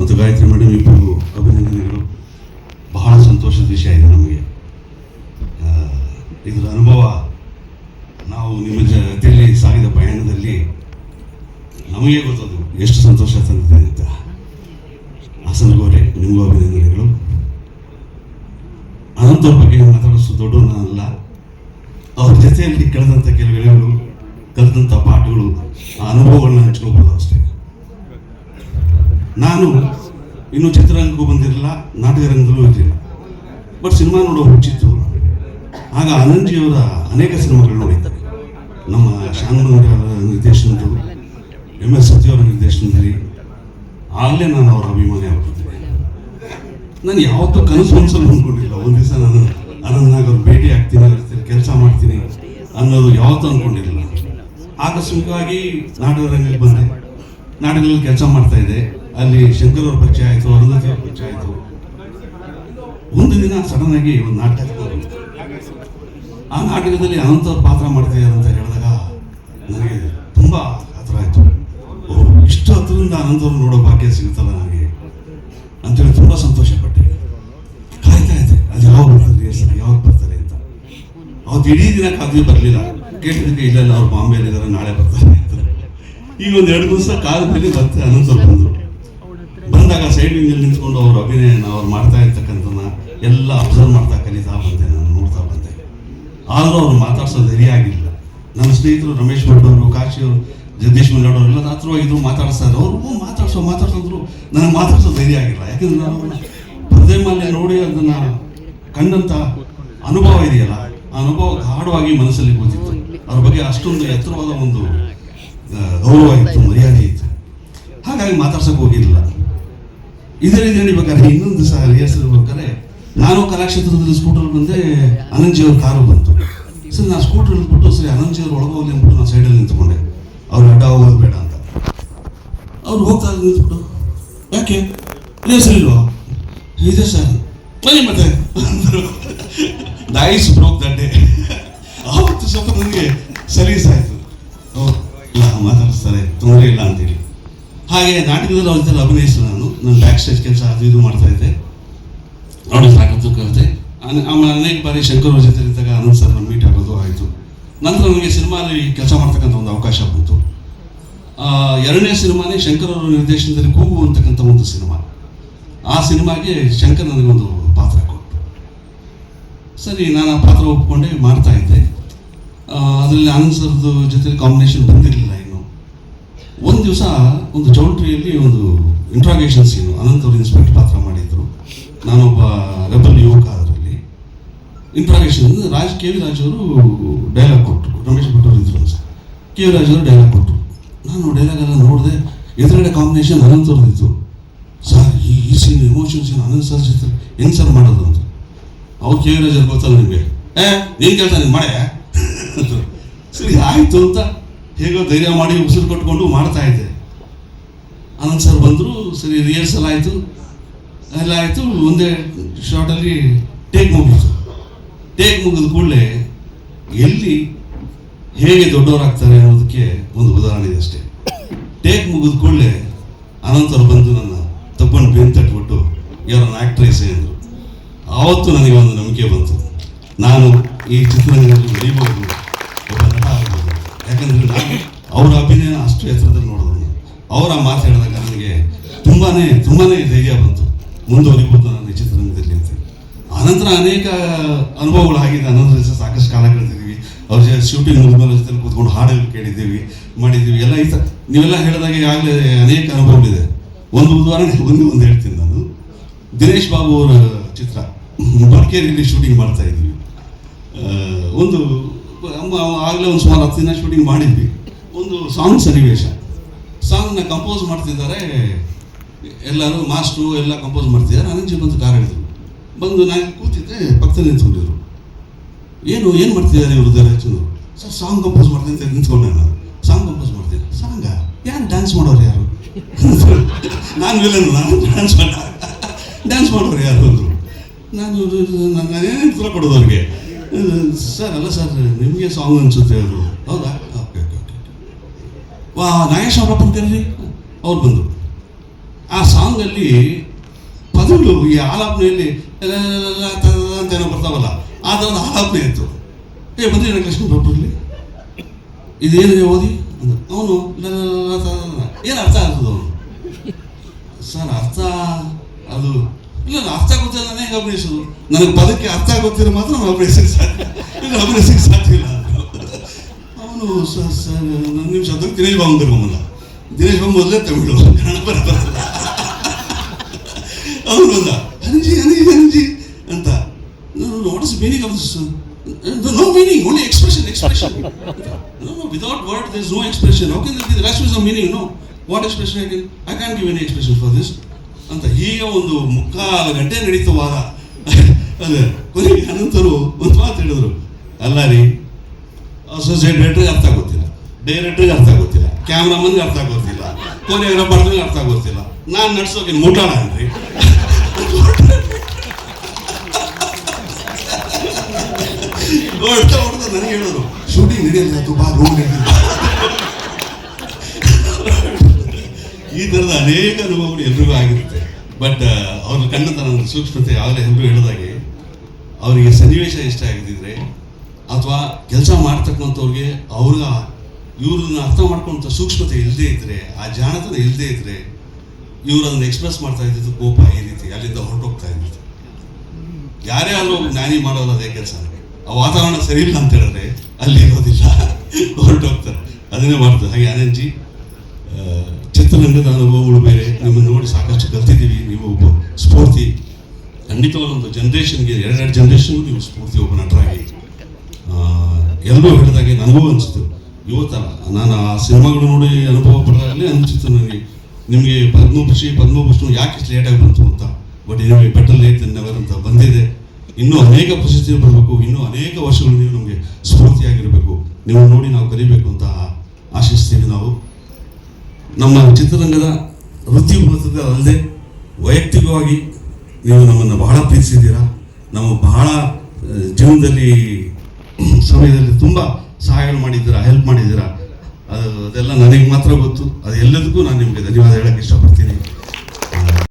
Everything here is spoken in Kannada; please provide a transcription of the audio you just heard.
ಮತ್ತು ಗಾಯತ್ರಿ ಮೇಡಮ್ ಇಬ್ಬರು ಅಭಿನಂದನೆಗಳು. ಬಹಳ ಸಂತೋಷದ ವಿಷಯ ಇದೆ ನಮಗೆ. ಇದರ ಅನುಭವ ನಾವು ನಿಮ್ಮ ಜೊತೆಯಲ್ಲಿ ಸಾಗಿದ ಪಯಣದಲ್ಲಿ ನಮಗೆ ಗೊತ್ತದು. ಎಷ್ಟು ಸಂತೋಷ ತಂದಿದೆ ಅಂತ. ಹಾಸನಗೌರೆ ನಿಮಗೂ ಅಭಿನಂದನೆಗಳು. ಅನಂತರ ಬಗ್ಗೆ ಮಾತಾಡೋಷ್ಟು ದೊಡ್ಡ ಅಲ್ಲ. ಅವ್ರ ಜೊತೆಯಲ್ಲಿ ಕಳೆದಂಥ ಕೆಲವು ಎಳೆಗಳು ಕಲಿತಂಥ ಪಾಠಗಳು, ಆ ಅನುಭವಗಳನ್ನ ಹಂಚ್ಕೋಬೋದು ಅಷ್ಟೇ. ನಾನು ಇನ್ನು ಚಿತ್ರರಂಗಕ್ಕೂ ಬಂದಿರಲಿಲ್ಲ ನಾಟಕ ರಂಗದಲ್ಲೂ ಇರಲಿಲ್ಲ. ಬಟ್ ಸಿನಿಮಾ ನೋಡೋ ಹುಚ್ಚಿತ್ತು ಆಗ ಆನಂದ್ಜಿಯವರ ಅನೇಕ ಸಿನಿಮಾಗಳು ನೋಡಿದ್ದೆ ನಮ್ಮ ಶಾಂತನಗರ ನಿರ್ದೇಶನದ್ದು ಎಂ ಎಸ್ ಸತ್ಯವರ ನಿರ್ದೇಶನದಲ್ಲಿ, ಆಗಲೇ ನಾನು ಅವರ ಅಭಿಮಾನಿ ಆಗ್ತಿದ್ದೆ ನಾನು ಯಾವತ್ತೂ ಕನಸು ಮನಸ್ಸಲ್ಲಿ ಅಂದ್ಕೊಂಡಿಲ್ಲ ಒಂದು ದಿವಸ ನಾನು ಅನಂತನಾಗ್ ಅವ್ರು ಭೇಟಿ ಆಗ್ತೀನಿ, ಅವ್ರ ಕೆಲಸ ಮಾಡ್ತೀನಿ ಅನ್ನೋದು ಯಾವತ್ತೂ ಅಂದ್ಕೊಂಡಿರಲಿಲ್ಲ ಆಕಸ್ಮಿಕವಾಗಿ ನಾಟಕ ರಂಗಕ್ಕೆ ಬಂದೆ. ನಾಟಕದಲ್ಲಿ ಕೆಲಸ ಮಾಡ್ತಾ ಇದ್ದೆ. ಅಲ್ಲಿ ಶಂಕರ್ ಅವ್ರ ಪರಿಚಯ ಆಯಿತು ಅರುಂಧತಿ ಅವ್ರ ಪರಿಚಯ ಆಯಿತು. ಒಂದು ದಿನ ಸಡನ್ ಆಗಿ ಒಂದು ನಾಟಕ ಆ ನಾಟಕದಲ್ಲಿ ಅನಂತ ಪಾತ್ರ ಮಾಡ್ತಿದ್ದಾರೆ ಅಂತ ಹೇಳಿದಾಗ ನನಗೆ ತುಂಬ ಹತ್ರ ಆಯಿತು. ಅವರು ಇಷ್ಟು ಹತ್ರದಿಂದ ಅನಂತವ್ರು ನೋಡೋ ಭಾಗ್ಯ ಸಿಗುತ್ತಲ್ಲ ನನಗೆ. ಅಂತೇಳಿ ತುಂಬ ಸಂತೋಷ ಪಟ್ಟೆ ಕಾಯ್ತಾ ಇದ್ದೆ, ಅದು ಯಾವಾಗ ಬರ್ತಾರೆ ಸರ್ ಯಾವಾಗ ಬರ್ತಾರೆ ಅಂತ. ಅವತ್ತು ಇಡೀ ದಿನ ಕಾದು ಬರಲಿಲ್ಲ. ಕೇಳಿದಕ್ಕೆ ಇಲ್ಲ ಅವ್ರು ಬಾಂಬೆಯಲ್ಲಿ ಇದ್ದಾರೆ ನಾಳೆ ಬರ್ತಾರೆ ಈಗ ಒಂದು ಎರಡು ದಿವಸ ಕಾಲದಲ್ಲಿ ಮತ್ತೆ ಅನಂತವ್ರು ಬಂದರು. ಬಂದಾಗ ಸೈಡ್ ವಿಂಗಲ್ಲಿ ನಿಂತ್ಕೊಂಡು ಅವ್ರ ಅಭಿನಯನ ಅವ್ರು ಮಾಡ್ತಾ ಇರ್ತಕ್ಕಂಥ ಎಲ್ಲ ಅಬ್ಸರ್ವ್ ಮಾಡ್ತಾ ಕಲಿತಾ ಬಂದೆ ನಾನು, ನೋಡ್ತಾ ಬಂದೆ. ಆದರೂ ಅವ್ರು ಮಾತಾಡ್ಸೋ ಧೈರ್ಯ ಆಗಿಲ್ಲ ನನ್ನ ಸ್ನೇಹಿತರು ರಮೇಶ್ ಭಟ್ ಅವರು ಕಾಶಿ ಅವರು, ಜಗದೀಶ್ ಅವರು ಎಲ್ಲ ಹತ್ರವಾಗಿದ್ರು ಮಾತಾಡಿಸ್ತಾರೆ ಇದ್ರು. ಅವರು ಹ್ಞೂ ಮಾತಾಡ್ಸೋ ಮಾತಾಡ್ಸಿದ್ರು ನನಗೆ ಮಾತಾಡ್ಸೋ ಧೈರ್ಯ ಆಗಿಲ್ಲ. ಯಾಕಂದ್ರೆ ನಾನು ಪರದೆ ಮೇಲೆ ನೋಡಿ ಅದನ್ನ ಕಂಡಂತ ಅನುಭವ ಇದೆಯಲ್ಲ, ಆ ಅನುಭವ ಗಾಢವಾಗಿ ಮನಸ್ಸಲ್ಲಿ ಕೂತಿತ್ತು ಅವ್ರ ಬಗ್ಗೆ ಅಷ್ಟೊಂದು ಎತ್ತರವಾದ ಒಂದು ಗೌರವ ಇತ್ತು, ಮರ್ಯಾದೆ ಇತ್ತು. ಹಾಗಾಗಿ ಮಾತಾಡ್ಸಕ್ ಹೋಗಿರಲಿಲ್ಲ. ಇದೇ ಹೇಳಿಬೇಕಾದ್ರೆ ಇನ್ನೊಂದು ಸಹ ರಿಹರ್ಸಲ್ ಬೇಕಾದ್ರೆ ನಾನು ಕಲಾಕ್ಷೇತ್ರದಲ್ಲಿ ಸ್ಕೂಟರ್ ಬಂದೆ ಅನಂಜಿ ಅವ್ರ ಕಾರು ಬಂತು. ಸರಿ ನಾನು ಸ್ಕೂಟರ್ ಬಿಟ್ಟು ಸರಿ, ಅನಂಜಿ ಅವ್ರು ಒಳಗೆ ಹೋಗ್ಲಿ ಅಂದ್ಬಿಟ್ಟು ನಾನು ಸೈಡಲ್ಲಿ ನಿಂತ್ಕೊಂಡೆ. ಅವ್ರು ಅಡ್ಡ ಹೋಗೋದು ಬೇಡ ಅಂತ. ಅವ್ರು ಹೋಗ್ತಾ ನಿಂತ್ಬಿಟ್ಟು, ಯಾಕೆ? ರಿಹರ್ಸಲ್ ಇಲ್ವಾ? ಇದೆ ಸರ್. ಬನ್ನಿ ಮತ್ತೆ. ಅಂದ್ರು. ಬ್ರೋಕ್ ದಡ್ಡೆ. ಆವತ್ತು ಸ್ವಲ್ಪ ನನಗೆ ಸರಿ ಆಯಿತು ಓ ಇಲ್ಲ, ಮಾತಾಡಿಸ್ತಾರೆ, ತೊಂದರೆ ಇಲ್ಲ ಅಂತೇಳಿ ಹಾಗೆ ನಾಟಕದಲ್ಲಿ ಅವ್ರ ಜೊತೆ ಅಭಿನಯಿಸಿದ ನಾನು. ನನ್ನ ಬ್ಯಾಕ್ ಸ್ಟೇಜ್ ಕೆಲಸ ಅದು ಇದು ಮಾಡ್ತಾ ಇದ್ದೆ. ನೋಡಿ ಸಾಕತ್ತು ಕಲಿತೆ ಆಮೇಲೆ ಅನೇಕ ಬಾರಿ ಶಂಕರ್ ಅವ್ರ ಜೊತೆ ಇದ್ದಾಗ ಅನಂತ್ ಸರ್ ಮೀಟ್ ಆಗೋದು ಆಯಿತು. ನಂತರ ನನಗೆ ಸಿನಿಮಾದಲ್ಲಿ ಕೆಲಸ ಮಾಡ್ತಕ್ಕಂಥ ಒಂದು ಅವಕಾಶ ಬಂತು. ಎರಡನೇ ಸಿನಿಮಾನೇ ಶಂಕರ್ ಅವರ ನಿರ್ದೇಶನದಲ್ಲಿ ಕೂಗು ಅಂತಕ್ಕಂಥ ಒಂದು ಸಿನಿಮಾ. ಆ ಸಿನಿಮಾಗೆ ಶಂಕರ್ ನನಗೊಂದು ಪಾತ್ರ ಕೊಟ್ಟು ಸರಿ, ನಾನು ಆ ಪಾತ್ರ ಒಪ್ಕೊಂಡೆ, ಮಾಡ್ತಾ ಇದ್ದೆ. ಅದರಲ್ಲಿ ಆನಂದ್ ಸರ್ದು ಜೊತೆ ಕಾಂಬಿನೇಷನ್ ಬಂದಿರಲಿಲ್ಲ. ಒಂದು ದಿವಸ ಒಂದು ಜೌಂಟ್ರಿಯಲ್ಲಿ ಒಂದು ಇಂಟ್ರಾಗೇಷನ್ ಸೀನು ಅನಂತ್ ಅವರು ಇನ್ಸ್ಪೆಕ್ಟರ್ ಪಾತ್ರ ಮಾಡಿದ್ರು. ನಾನೊಬ್ಬ ರೆಬಲ್ ಯುವಕ ಅದರಲ್ಲಿ interrogation Raj, K V Raj ಅವರು ಡೈಲಾಗ್ ಕೊಟ್ಟರು ರಮೇಶ್ ಭಟ್ ಅವರು ಇದ್ರು ಸರ್ ಕೆ ವಿ ರಾಜ್ ಅವರು ಡೈಲಾಗ್ ಕೊಟ್ಟರು ನಾನು ಡೈಲಾಗ್ ಎಲ್ಲ ನೋಡಿದೆ, ಎದುರುಗಡೆ ಕಾಂಬಿನೇಷನ್ ಅನಂತ್ ಅವ್ರದ್ದಿತ್ತು ಸರ್, ಈ ಈ scene emotion scene Anant sir ಜೊತೆ ಹೆಂಗ್ ಸರ್ ಮಾಡೋದು ಅಂತ? ಅವ್ರು ಕೆ ವಿ ರಾಜ್ ಅವ್ರು ಗೊತ್ತಲ್ಲ ನಿಮಗೆ. ಏ, ನೀನು ಕೇಳ್ತಾ ನೀನು ಮಾಡೆ. ಸರಿ, ಆಯಿತು ಅಂತ ಹೇಗೋ ಧೈರ್ಯ ಮಾಡಿ ಉಸಿರು ಕಟ್ಕೊಂಡು ಮಾಡ್ತಾ ಇದ್ದೆ. ಅನಂತ್ ಸರ್ ಬಂದರು, ಸರಿ ರಿಹರ್ಸಲ್ ಆಯಿತು. ಎಲ್ಲ ಆಯಿತು, ಒಂದೇ ಶಾರ್ಟಲ್ಲಿ ಟೇಕ್ ಮುಗಿತು. ಟೇಕ್ ಮುಗಿದ ಕೂಡಲೇ ಎಲ್ಲಿ ಹೇಗೆ ದೊಡ್ಡವರಾಗ್ತಾರೆ ಅನ್ನೋದಕ್ಕೆ ಒಂದು ಉದಾಹರಣೆ ಇದೆ ಅಷ್ಟೇ. ಟೇಕ್ ಮುಗಿದ ಕೂಡಲೇ ಅನಂತರು ಬಂದು ನನ್ನ ತಪ್ಪನ್ನು ಬೆನ್ ತಟ್ಬಿಟ್ಟು ಇವರನ್ನ ಆಕ್ಟ್ರೆಸ್ ಅಂದರು. ಆವತ್ತು ನನಗೆ ಒಂದು ನಂಬಿಕೆ ಬಂತು. ನಾನು ಈ ಚಿತ್ರರಂಗದಲ್ಲಿ ಬೆಳೀಬಹುದು ತುಂಬಾನೇ ತುಂಬಾನೇ ಧೈರ್ಯ ಬಂತು. ಮುಂದುವರಿಬೋದು ನಾನು ಈ ಚಿತ್ರರಂಗದಲ್ಲಿ ಅಂತ ಆನಂತರ ಅನೇಕ ಅನುಭವಗಳು ಆಗಿದೆ. ದಿವಸ ಸಾಕಷ್ಟು ಕಾಲ ಕಳೆದಿದ್ದೀವಿ. ಅವ್ರ ಜೊತೆ ಶೂಟಿಂಗ್ ಮುಗಿದ್ಮೇಲೆ ಜೊತೆ ಕೂತ್ಕೊಂಡು ಹಾಡು ಕೇಳಿದ್ದೀವಿ, ಮಾಡಿದ್ದೀವಿ. ಎಲ್ಲ ಈ ನೀವೆಲ್ಲ ಹೇಳಿದಾಗ ಈಗಾಗಲೇ ಅನೇಕ ಅನುಭವಗಳಿದೆ. ಒಂದು ಉದಾಹರಣೆ ಒಂದು ಒಂದು ಹೇಳ್ತೀನಿ ನಾನು. ದಿನೇಶ್ ಬಾಬು ಅವರ ಚಿತ್ರ, ಮಡಿಕೇರಿಯಲ್ಲಿ ಶೂಟಿಂಗ್ ಮಾಡ್ತಾ ಇದ್ವಿ. ಒಂದು ಆಗಲೇ ಒಂದು ಸುಮಾರು ಹತ್ತು ದಿನ ಶೂಟಿಂಗ್ ಮಾಡಿದ್ವಿ. ಒಂದು ಸಾಂಗ್ ಸನ್ನಿವೇಶ. ಸಾಂಗ್ನ ಕಂಪೋಸ್ ಮಾಡ್ತಿದ್ದಾರೆ ಎಲ್ಲರೂ ಮಾಸ್ಟ್ರು ಎಲ್ಲ ಕಂಪೋಸ್ ಮಾಡ್ತಿದ್ದಾರೆ. ಅನಂಜಿ ಬಂದು ಕಾರ್ ಹಿಡಿದ್ರು ಬಂದು ನಾನು ಕೂತಿದ್ದೆ, ಪಕ್ಕದಲ್ಲಿ ನಿಂತ್ಕೊಂಡಿದ್ರು ಏನು ಏನು ಮಾಡ್ತಿದ್ದಾರೆ ಇವರು ಹೆಚ್ಚು ಸರ್ ಸಾಂಗ್ ಕಂಪೋಸ್ ಮಾಡ್ತೀನಿ ಅಂತ ನಿಂತ್ಕೊಂಡೆ ನಾನು. ಸಾಂಗ್ ಕಂಪೋಸ್ ಮಾಡ್ತೀನಿ ಸಾಂಗ? ಯಾರು ಡ್ಯಾನ್ಸ್ ಮಾಡೋರು ಯಾರು? ನಾನು ವಿಲನ್ ನಾನು ಡ್ಯಾನ್ಸ್ ಮಾಡ ಡ್ಯಾನ್ಸ್ ಮಾಡೋರು ಯಾರು ಅಂದರು. ನಾನು ನಾನೇನು ಉತ್ತರ ಕೊಡೋದು ಅವ್ರಿಗೆ? ಸರ್, ಅಲ್ಲ ಸರ್, ನಿಮಗೆ ಸಾಂಗ್ ಅನಿಸುತ್ತೆ ಅವರು ಹೌದಾ? ಓಕೆ ಓಕೆ ಓಕೆ ವಾ, ನಾಗೇಶ್ ಅವರಪ್ಪನ ಕರೀರಿ? ಅವ್ರು ಬಂದರು. ಆ ಸಾಂಗಲ್ಲಿ ಪದಗಳು ಈ ಆಲಾಪನೆಯಲ್ಲಿ ಅಂತ ಏನೋ ಬರ್ತಾವಲ್ಲ, ಆ ಥರದ ಆಲಾಪನೆ ಇತ್ತು. ಏ ಬಂದ್ರಿ ಲಕ್ಷ್ಮೀ ಬಾಬುಲ್ಲಿ ಇದೇನು ಓದಿ? ಅಂದ, ಅವನು ಏನು ಅರ್ಥ ಆಗ್ತದೆ ಅವನು? ಸರ್, ಅರ್ಥ ಅದು, ಇಲ್ಲ ಅರ್ಥ ಗೊತ್ತಿಲ್ಲ ನಾನು ಹೇಗೆ ಅಭಿನಯಿಸೋದು? ನನಗೆ ಪದಕ್ಕೆ ಅರ್ಥ ಗೊತ್ತಿರೋ ಮಾತ್ರ ನಾನು ಅಭಿನಯಿಸಕ್ಕೆ ಸಾಧ್ಯ, ಇಲ್ಲ ಅಭಿನಯಿಸಕ್ಕೆ ಸಾಧ್ಯ ಇಲ್ಲ ಅವನು, ಸರ್ ಸರ್ ನನ್ನ ನಿಮಿಷ ಅದಕ್ಕೆ ದಿನೇಶ್ ಬಾಬು ಕರ್ಕೊಂಬಂದ ದಿನೇಶ್ ಬಾಬು ಮೊದಲೇ ತಮಿಳು ಕನ್ನಡ ಬರ ಬರಲ್ಲ ಅವನು ಬಂದ ಅನಂಜಿ ಅನಂಜಿ ಅನಂಜಿ ಅಂತ. What is meaning of this no meaning only expression expression without word this no expression okay rest is can meaning no what rest meaning no what No. Expression? I can't give any expression for this. ಅಂತ ಹೀಗೆ ಒಂದು ಮುಕ್ಕಾಲು ಗಂಟೆ ನಡೀತು ವಾದ ಅದೇ ಕೊನೆಗೆ ಅನಂತರು ಒಂದು ಮಾತು ಹೇಳಿದ್ರು. ಅಲ್ಲ ರೀ ಅಸೋಸಿಯೇಟ್ ಡೈರೆಕ್ಟ್ರಿಗೆ ಅರ್ಥ ಗೊತ್ತಿಲ್ಲ ಡೈರೆಕ್ಟ್ರಿಗೆ ಅರ್ಥ ಗೊತ್ತಿಲ್ಲ ಕ್ಯಾಮ್ರಾಮನ್ಗೆ ಅರ್ಥ ಗೊತ್ತಿಲ್ಲ ಕೊರಿಯೋಗ್ರಾಫರ್ಗೆ ಅರ್ಥ ಗೊತ್ತಿಲ್ಲ ನಾನು ನಡ್ಸೋಕೆ ಮುಟಾಳ ಅನ್ರಿ ಹೊಡ್ತಾ ನನಗೆ ಹೇಳೋರು ಈ ಥರದ ಅನೇಕ ಅನುಭವಗಳು ಎಲ್ರಿಗೂ ಆಗಿರುತ್ತೆ. ಬಟ್ ಅವ್ರ ಕಂಡತನ ಸೂಕ್ಷ್ಮತೆ ಆಗಲೇ ಎಲ್ಲರೂ ಹೇಳಿದಾಗೆ, ಅವರಿಗೆ ಸನ್ನಿವೇಶ ಇಷ್ಟ ಆಗಿದ್ದಿದ್ರೆ ಅಥವಾ ಕೆಲಸ ಮಾಡ್ತಕ್ಕಂಥವ್ರಿಗೆ ಅವ್ರ ಇವ್ರನ್ನ ಅರ್ಥ ಮಾಡ್ಕೊಳ್ತ ಸೂಕ್ಷ್ಮತೆ ಇಲ್ಲದೇ ಇದ್ರೆ, ಆ ಜಾಣತನ ಇಲ್ಲದೇ ಇದ್ರೆ ಇವ್ರು ಅದನ್ನ ಎಕ್ಸ್ಪ್ರೆಸ್ ಮಾಡ್ತಾ ಇದ್ದಿದ್ದು ಕೋಪ ಈ ರೀತಿ, ಅಲ್ಲಿಂದ ಹೊರಟೋಗ್ತಾ ಇದ್ದಿದ್ದು. ಯಾರೇ ಆದರೂ ಜ್ಞಾನಿ ಮಾಡೋದು ಅದೇ ಕೆಲಸ. ಆ ವಾತಾವರಣ ಸರಿ ಇಲ್ಲ ಅಂತ ಹೇಳಿದ್ರೆ ಅಲ್ಲಿ ಇರೋದಿಲ್ಲ. ಹೊರಟೋಗ್ತಾರೆ. ಅದನ್ನೇ ಮಾಡ್ತಾರೆ. ಹಾಗೆ ಆನಂದ್ ಜಿ ಚಿತ್ರರಂಗದ ಅನುಭವಗಳು ಬೇರೆ. ನಿಮ್ಮನ್ನು ನೋಡಿ ಸಾಕಷ್ಟು ಕಲ್ತಿದ್ದೀವಿ. ನೀವು ಒಬ್ಬ ಸ್ಫೂರ್ತಿ ಖಂಡಿತವಾದ ಒಂದು ಜನ್ರೇಷನ್ಗೆ ಎರಡೆರಡು ಜನ್ರೇಷನ್ಗೂ ನೀವು ಸ್ಫೂರ್ತಿ ಒಬ್ಬ ನಟರಾಗಿ ಎಲ್ಲರೂ ಹೇಳಿದಾಗೆ ನನಗೂ ಅನಿಸ್ತು ಇವತ್ತಲ್ಲ ನಾನು ಆ ಸಿನಿಮಾಗಳು ನೋಡಿ ಅನುಭವ ಪಡೆದಾಗಲೇ ಅನಿಸ್ತು ನನಗೆ. ನಿಮಗೆ ಪದ್ಮಭೂಷಿ ಪದ್ಮಭೂಷಣ ಯಾಕೆ ಲೇಟಾಗಿ ಬಂತು ಅಂತ? ಬಟ್ ನಿಮಗೆ ಬೆಟರ್ ಲೇಟ್ ನೆವರ್ ಅಂತ ಬಂದಿದೆ. ಇನ್ನೂ ಅನೇಕ ಪ್ರಶಸ್ತಿಗಳು ಬರಬೇಕು. ಇನ್ನೂ ಅನೇಕ ವರ್ಷಗಳು ನೀವು ನಮಗೆ ಸ್ಫೂರ್ತಿಯಾಗಿರಬೇಕು. ನೀವು ನೋಡಿ ನಾವು ಕಲಿಬೇಕು ಅಂತ ಆಶಿಸ್ತೀವಿ ನಾವು. ನಮ್ಮ ಚಿತ್ರರಂಗದ ವೃತ್ತಿ ಅಲ್ಲದೆ ವೈಯಕ್ತಿಕವಾಗಿ ನೀವು ನಮ್ಮನ್ನು ಬಹಳ ಪ್ರೀತಿಸಿದ್ದೀರಾ? ನಮ್ಮ ಬಹಳ ಜೀವನದಲ್ಲಿ, ಸಮಯದಲ್ಲಿ ತುಂಬ ಸಹಾಯ ಮಾಡಿದ್ದೀರಾ? ಹೆಲ್ಪ್ ಮಾಡಿದ್ದೀರಾ? ಅದು ಅದೆಲ್ಲ ನನಗೆ ಮಾತ್ರ ಗೊತ್ತು. ಅದು ಎಲ್ಲದಕ್ಕೂ ನಾನು ನಿಮಗೆ ಧನ್ಯವಾದ ಹೇಳಕ್ಕೆ ಇಷ್ಟಪಡ್ತೀನಿ.